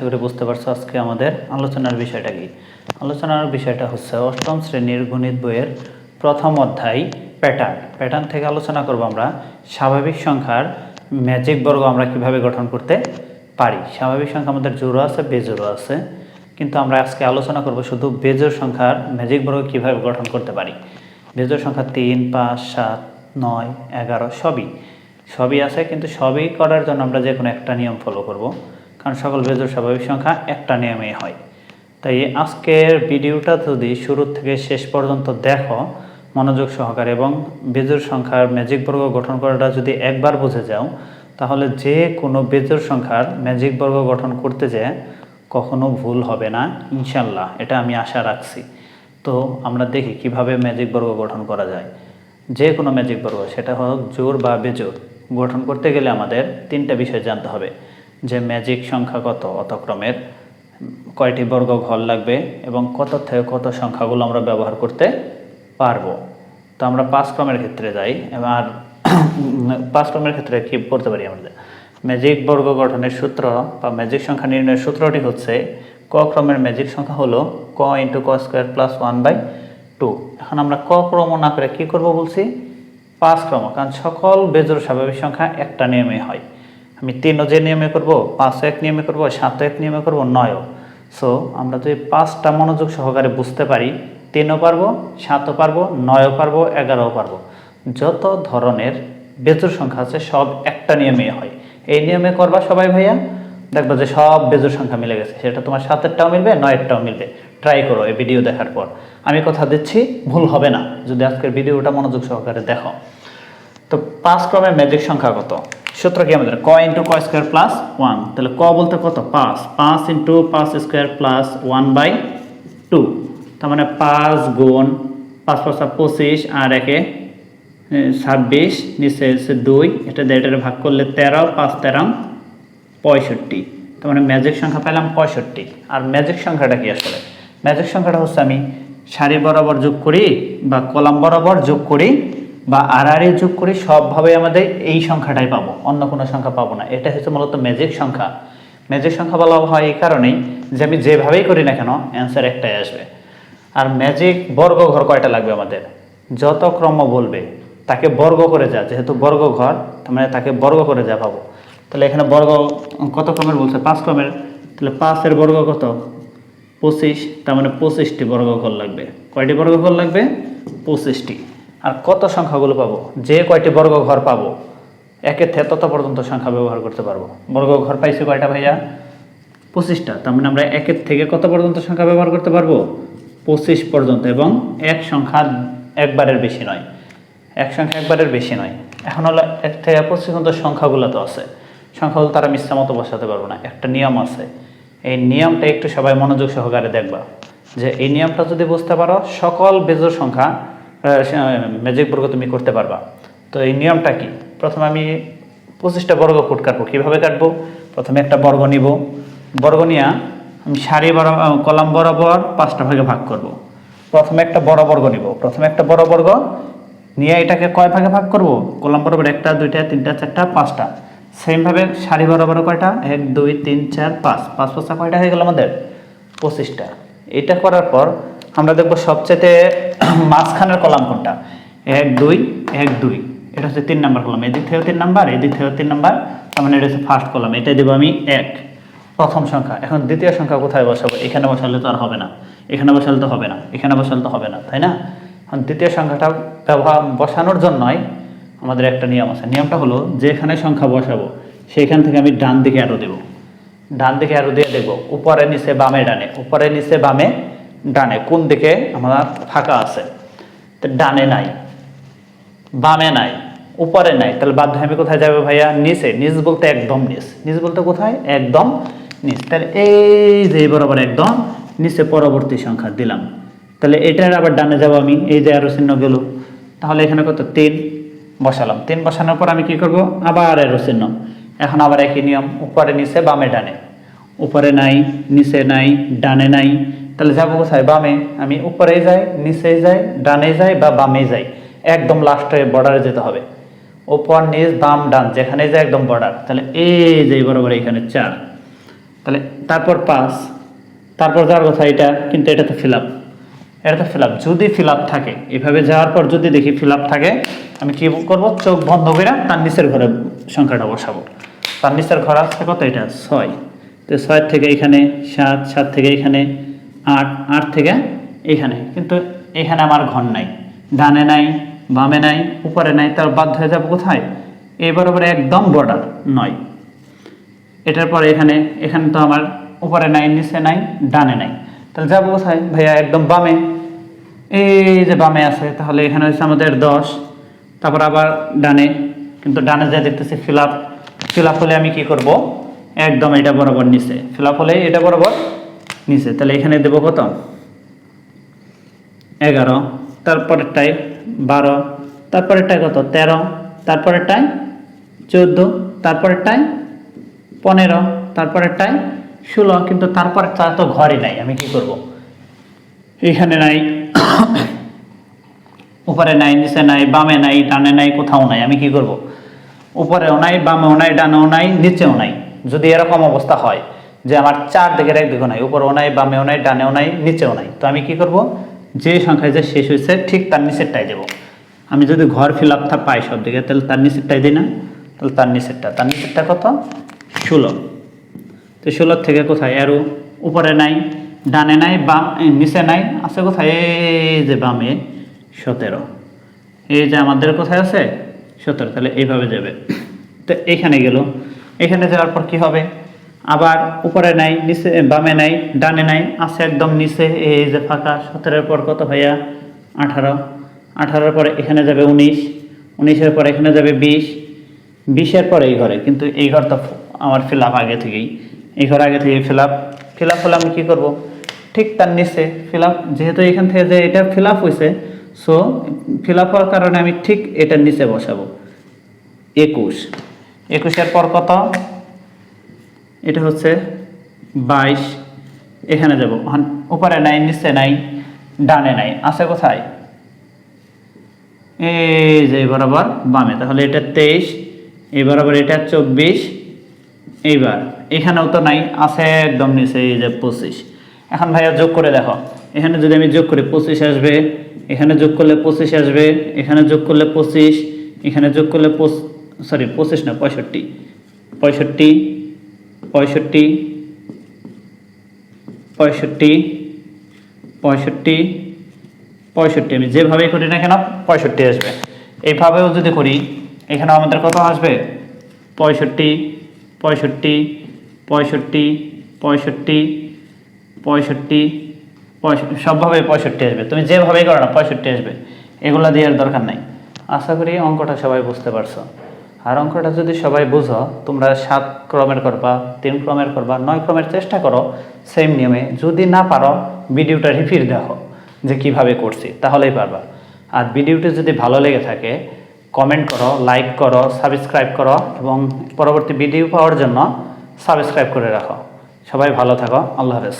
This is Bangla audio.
আশা করি বুঝতে পারছ আজকে আমাদের আলোচনার বিষয়টা কি? আলোচনার বিষয়টা হচ্ছে অষ্টম শ্রেণির গণিত বইয়ের প্রথম অধ্যায় প্যাটার্ন প্যাটার্ন থেকে আলোচনা করব আমরা স্বাভাবিক সংখ্যার ম্যাজিক বর্গ আমরা কীভাবে গঠন করতে পারি। স্বাভাবিক সংখ্যা আমাদের জোড়ো আছে, বেজোড়ো আছে। কিন্তু আমরা আজকে আলোচনা করব শুধু বেজোড় সংখ্যার ম্যাজিক বর্গ কীভাবে গঠন করতে পারি। বেজোড় সংখ্যা তিন, পাঁচ, সাত, নয়, এগারো, সবই। সবই আছে, কিন্তু সবই করার জন্য আমরা যে কোনো একটা নিয়ম ফলো করব। কারণ সকল বেজোড় স্বাভাবিক সংখ্যা একটা নিয়মেই হয়। তাই আজকের ভিডিওটা যদি শুরু থেকে শেষ পর্যন্ত দেখো, মনোযোগ সহকারে এবং বেজোড় সংখ্যার ম্যাজিক বর্গ গঠন করাটা যদি একবার বুঝে যাও, তাহলে যে কোনো বেজোড় সংখ্যার ম্যাজিক বর্গ গঠন করতে যেয়ে কখনো ভুল হবে না, ইনশাল্লাহ, এটা আমি আশা রাখছি। তো আমরা দেখি কীভাবে ম্যাজিক বর্গ গঠন করা যায়। যে কোনো ম্যাজিক বর্গ, সেটা হোক জোর বা বেজোর, গঠন করতে গেলে আমাদের তিনটা বিষয় জানতে হবে। যে ম্যাজিক সংখ্যা কত অতক্রমের কয়টি বর্গ ঘর লাগবে এবং কত থেকে কত সংখ্যাগুলো আমরা ব্যবহার করতে পারব। তো আমরা পাঁচ ক্রমের ক্ষেত্রে যাই, এবার পাঁচ ক্রমের ক্ষেত্রে কি করতে পারি আমাদের ম্যাজিক বর্গ গঠনের সূত্র বা ম্যাজিক সংখ্যা নির্ণয়ের সূত্রটি হচ্ছে ক ক্রমের ম্যাজিক সংখ্যা হলো ক ইন্টু ক square plus one by two এখন আমরা ক ক্রম না করে কী করব বলছি? পাঁচ ক্রম, কারণ সকল বেজোড় স্বাভাবিক সংখ্যা একটা নিয়মে হয়। আমি তিনও যে নিয়মে করব পাঁচও এক নিয়মে করব সাতও এক নিয়মে করব নয়ও সো আমরা যদি পাঁচটা মনোযোগ সহকারে বুঝতে পারি, তিনও পারব, সাতও পারব, নয়ও পারব, এগারোও পারব। যত ধরনের বেজোড় সংখ্যা আছে, সব একটা নিয়মে হয়। এই নিয়মে করবা সবাই ভাইয়া? দেখবা যে সব বেজোড় সংখ্যা মিলে গেছে। সেটা তোমার সাতেরটাও মিলবে, নয়েরটাও মিলবে। ট্রাই করো এই ভিডিও দেখার পর। আমি কথা দিচ্ছি, ভুল হবে না। যদি আজকের ভিডিওটা মনোযোগ সহকারে দেখো। তো পাঁচ ক্রমের ম্যাজিক সংখ্যা কত? সূত্র কি আমাদের? ক ইন্টু ক স্কোয়ার প্লাস ওয়ান তাহলে ক বলতে কত? পাঁচ। পাঁচ ইন্টু পাঁচ square plus one by two তার মানে পাঁচ গুণ পাঁচ পাঁচা পঁচিশ, আর একে ছাব্বিশ, নিচে এসে দুই। এটা দিয়ে ভাগ করলে তেরো, পাঁচ তেরো পঁয়ষট্টি। তার মানে ম্যাজিক সংখ্যা পেলাম পঁয়ষট্টি। আর ম্যাজিক সংখ্যাটা কি আসলে? ম্যাজিক সংখ্যাটা হচ্ছে আমি সারি বরাবর যোগ করি বা কলাম বরাবর যোগ করি বা আড়াআড়ি যোগ করি সবভাবে আমাদের এই সংখ্যাটাই পাবো, অন্য কোনো সংখ্যা পাবো না। এটা হচ্ছে মূলত ম্যাজিক সংখ্যা। ম্যাজিক সংখ্যা বলা হয় এই কারণেই যে আমি যেভাবেই করি না কেন অ্যান্সার একটাই আসবে। আর ম্যাজিক বর্গ ঘর কয়টা লাগবে আমাদের? যত ক্রম বলবে, তাকে বর্গ করে যা, যেহেতু বর্গ ঘর মানে তাকে বর্গ করে যা পাবো। তাহলে এখানে বর্গ কত ক্রমের বলছে? পাঁচ ক্রমের। তাহলে পাঁচের বর্গ কত? পঁচিশ, তার মানে পঁচিশটি বর্গঘর লাগবে। কয়টি বর্গঘর লাগবে? পঁচিশটি। আর কত সংখ্যাগুলো পাবো? যে কয়টি বর্গঘর পাবো? একের থেকে তত পর্যন্ত সংখ্যা ব্যবহার করতে পারব। বর্গঘর পাইছি কয়টা ভাইয়া? পঁচিশটা। তার মানে আমরা একের থেকে কত পর্যন্ত সংখ্যা ব্যবহার করতে পারব? পঁচিশ পর্যন্ত এবং এক সংখ্যা একবারের বেশি নয়। এক সংখ্যা একবারের বেশি নয়। এখন হলো এক থেকে পঁচিশ পর্যন্ত সংখ্যাগুলো তো আছে। সংখ্যাগুলো তারা মিশ্রা মতো বসাতে পারব না। একটা নিয়ম আছে। এই নিয়মটা একটু সবাই মনোযোগ সহকারে দেখবা। যে এই নিয়মটা যদি বুঝতে পারো, সকল বেজোর সংখ্যা ম্যাজিক বর্গ তুমি করতে পারবা। তো এই নিয়মটা কি? প্রথমে আমি পঁচিশটা বর্গ ফুট কাটবো। কীভাবে কাটবো? প্রথমে একটা বর্গ নিব। বর্গ নিয়ে আমি সারি বরাবর কলাম বরাবর পাঁচটা ভাগে ভাগ করব। প্রথমে একটা বড় বর্গ নিব। প্রথমে একটা বড় বর্গ নিয়ে এটাকে কয় ভাগে ভাগ করব? কলাম বরাবর একটা, দুইটা, তিনটা, চারটা, পাঁচটা। সেমভাবে সারি বরাবর কয়টা? এক, দুই, তিন, চার, পাঁচ। পাঁচ পাঁচটা কয়টা হয়ে গেল আমাদের? পঁচিশটা। এটা করার পর আমরা দেখব সবচেয়ে মাঝখানের কলাম কোনটা? এক, দুই এক, দুই। এটা হচ্ছে তিন নাম্বার কলাম। এদিক থেকেও তিন নাম্বার, এদিক থেকেও তিন নাম্বার। তার মানে এটা হচ্ছে ফার্স্ট কলাম। এটাই দেবো আমি এক। প্রথম সংখ্যা। এখন দ্বিতীয় সংখ্যা কোথায় বসাবো? এখানে বসালে তো আর হবে না। এখানে বসালে তো হবে না। এখানে বসালে তো হবে না। তাই না? এখন দ্বিতীয় সংখ্যাটা ব্যবহার বসানোর জন্যই আমাদের একটা নিয়ম আছে। নিয়মটা হলো যেখানে সংখ্যা বসাবো সেইখান থেকে আমি ডান দিকে অ্যারো দেবো। ডান দিকে আরও দিয়ে দেখব উপরে, নিচে, বামে, ডানে। উপরে, নিচে, বামে ডানে, কোন দিকে আমার ফাঁকা আছে? ডানে নাই, বামে নাই, উপরে নাই। তাহলে বাধ্য আমি কোথায় যাবে ভাইয়া? নিচে। নিচ বলতে একদম নিচ। নিচ বলতে কোথায়? একদম নিচ। তাহলে এই যে বরাবর একদম, নিচে পরবর্তী সংখ্যা দিলাম। তাহলে এটার আবার ডানে যাব আমি, এই যে আরও চিহ্ন গেল। তাহলে এখানে কত? তিন বসালাম। তিন বসানোর পর আমি কি করব? আবার এরো চিহ্ন। এখন আবার একই নিয়ম, উপরে, নিচে, বামে, ডানে। উপরে নাই, নিচে নাই, ডানে নাই তাহলে যাব কোথায়? বামে। আমি উপরে যাই নিচে যাই ডানে যাই বা বামে যাই। একদম লাস্টে বর্ডারে যেতে হবে। উপর, নিচ, বাম, ডান যেখানে যাই একদম বর্ডার তাহলে এই যে বরাবর এখানে চার। তাহলে তারপর পাঁচ। তারপর যাওয়ার কথা এটা, কিন্তু এটা তো ফিল আপ এটা তো ফিল আপ যদি ফিল আপ থাকে, এভাবে যাওয়ার পর যদি দেখি ফিল আপ থাকে, আমি কি করব? চোখ বন্ধ করে তার নিচের ঘরে সংখ্যাটা বসাবো। তার নিচের ঘর আসছে কত? এটা ছয়। তো ছয় থেকে এখানে, সাত সাত থেকে এখানে আট আট থেকে এখানে। কিন্তু এখানে আমার ঘর নাই। ডানে নাই, বামে নাই, উপরে নাই তার বাধ্য হয়ে যাব কোথায়? এই বরাবর একদম বর্ডার নয়। এটার পরে এখানে এখানে তো আমার উপরে নাই, নিচে নাই, ডানে নাই। তাহলে যাব কোথায়? ভাইয়া, একদম বামে। এই যে বামে আছে, তাহলে এখানে হচ্ছে আমাদের দশ। তারপর আবার ডানে। কিন্তু ডানে যা দেখতেছি ফিল আপ ফিল আপ হলে আমি কি করব? একদম এটা বরাবর নিচে। ফিল আপ হলে এটা বরাবর নিচে, তাহলে এখানে দেবো কত? এগারো। তারপরেরটায় বারো। তারপরেরটায় কত? তেরো। তারপরেরটায় চোদ্দ। তারপরেরটায় পনেরো। তারপরেরটায় ষোলো। কিন্তু তারপরে তারপরেরটা তো ঘরই নাই, আমি কি করব? এখানে নাই, উপরে নাই, নিচে নাই, বামে নাই, ডানে নাই, কোথাও নাই, আমি কি করব? উপরেও নাই, বামেও নাই, ডানেও নাই, নিচেও নাই। যদি এরকম অবস্থা হয় যে আমার চার দিকের একদিকেও নাই, উপরেও নাই, বামেও নাই, ডানেও নাই, নিচেও নাই। তো আমি কি করব? যে সংখ্যায় যে শেষ হয়েছে, ঠিক তার নিচেরটাই দেবো। আমি যদি ঘর ফিল আপ পাই সব দিকে তাহলে তার নিচেরটাই দিই না? তাহলে তার নিচেরটা। তার নিচেরটা কত? ষোলো। তো ষোলোর থেকে কোথায়? আরও উপরে নাই, ডানে নাই, বাম নিচে নাই, আছে কোথায়? এই যে বামে, সতেরো। এই যে আমাদের কোথায় আছে? সতেরো। তাহলে এইভাবে যাবে। তো এইখানে গেল। এখানে যাওয়ার পর কি হবে? আবার উপরে নাই, নিচে বামে নাই, ডানে নাই, আছে একদম নিচে, এই যে ফাঁকা, সতেরোর পর কত ভাইয়া? আঠারো। আঠারোর পরে এখানে যাবে উনিশ, উনিশের পরে এখানে যাবে বিশ, বিশের পরে এই ঘরে, কিন্তু এই ঘর তো আমার ফিল আগে থেকেই। এই ঘর আগে থেকে ফিল আপ ফিল আপ হলে আমি কী করব? ঠিক তার নিচে ফিল আপ যেহেতু এখান থেকে যে এটা ফিল আপ হয়েছে সো ফিল আপ হওয়ার কারণে আমি ঠিক এটার নিচে বসাবো। একুশ। একুশের পর কত? এটা হচ্ছে বাইশ, এখানে যাব। উপরে নাই, নিচে নাই, ডানে নাই, আছে কোথায়? এই যে বরাবর বামে, তাহলে এটা তেইশ, এই বরাবর এটা চব্বিশ, এইবার, এখানেও তো নাই, আছে একদম নিচে, এই যে পঁচিশ। এখন ভাইয়া যোগ করে দেখো, এখানে যদি আমি যোগ করি, পঁচিশ আসবে, এখানে যোগ করলে পঁচিশ আসবে, এখানে যোগ করলে পঁচিশ, এখানে যোগ করলে সরি পঁচিশ না, পঁয়ষট্টি পঁয়ষট্টি পঁয়ষট্টি পঁয়ষট্টি পঁয়ষট্টি পঁয়ষট্টি। আমি যেভাবেই করি না কেন, পঁয়ষট্টি আসবে। এইভাবেও যদি করি, এখানে আমাদের কত আসবে? পঁয়ষট্টি পঁয়ষট্টি পঁয়ষট্টি পঁয়ষট্টি পঁয়ষট্টি পঁয়ষট্টি। সবভাবে পঁয়ষট্টি আসবে। তুমি যেভাবেই করো না, পঁয়ষট্টি আসবে। এগুলো দেওয়ার দরকার নাই। আশা করি অঙ্কটা সবাই বুঝতে পারছ। আর অঙ্কটা যদি সবাই বুঝো, তোমরা সাত ক্রমের করবা, তিন ক্রমের করবা, নয় ক্রমের চেষ্টা করো সেম নিয়মে। যদি না পারো ভিডিওটা রিপিট দেখো যে কীভাবে করছি, তাহলেই পারবা। আর ভিডিওটি যদি ভালো লেগে থাকে কমেন্ট করো লাইক করো সাবস্ক্রাইব করো, এবং পরবর্তী ভিডিও পাওয়ার জন্য সাবস্ক্রাইব করে রাখো। সবাই ভালো থাকো, আল্লাহ হাফেজ।